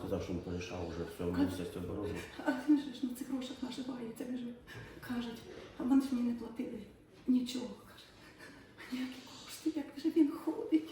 сказав, що він порішав уже все в міністерстві оборони. А він ж на цих грошах наживається, він же кажуть, а вони ж мені не платили нічого. Каже, ніякі кошти, як же він ходить.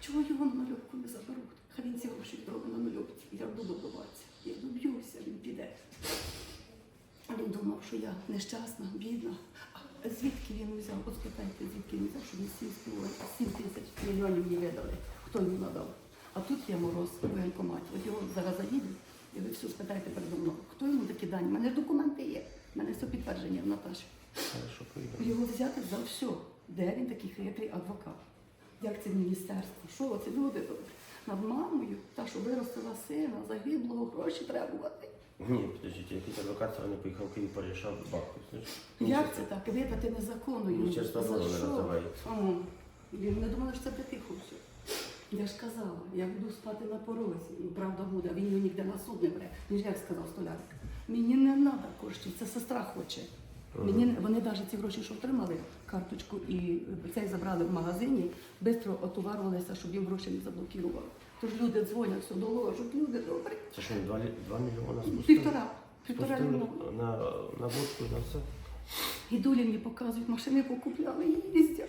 Чого його на нульовку не заберуть? Хай він ці гроші відробить на нульовці. Я буду добиватися. Я доб'юся, він піде. А він думав, що я нещасна, бідна. А звідки він взяв? От спитайте, звідки він взяв, що він 7, 7 тисяч мільйонів мені видали. Хто йому надав? А тут є мороз у воєнкоматі. От його зараз заїду, і ви все спитаєте передо мною. Хто йому такі дані? У мене ж документи є. У мене все підтвердження в Наташі. Його взяти за все. Де він такий хитрий адвокат? Як це міністерство? Що це люди? Над мамою, та, що виростила сина, загиблого, гроші требувати. Ні, подождіть, якийсь адвокат сьогодні поїхав в Київ, порішав бабку. Як це так? Видати незаконно йому. Міністерство оборони називається. Він не думали, що це тихо все. Я ж казала, я буду спати на порозі. Ну, правда буде, а він його ніде на суд не бере. Він ж як сказав столяр. Мені не треба коштів, це сестра хоче. Мені не- вони навіть ці гроші, що отримали, карточку і цей забрали в магазині, швидко отоварювалися, щоб їм гроші не заблокували. Тож люди дзвонять, все доложуть, люди добрі. Це що, 2, 2 мільйона спустили? Півтора. Півтора Спустили мільйона. на, на водку, на все. І долі мені показують, машини покупляли їздять.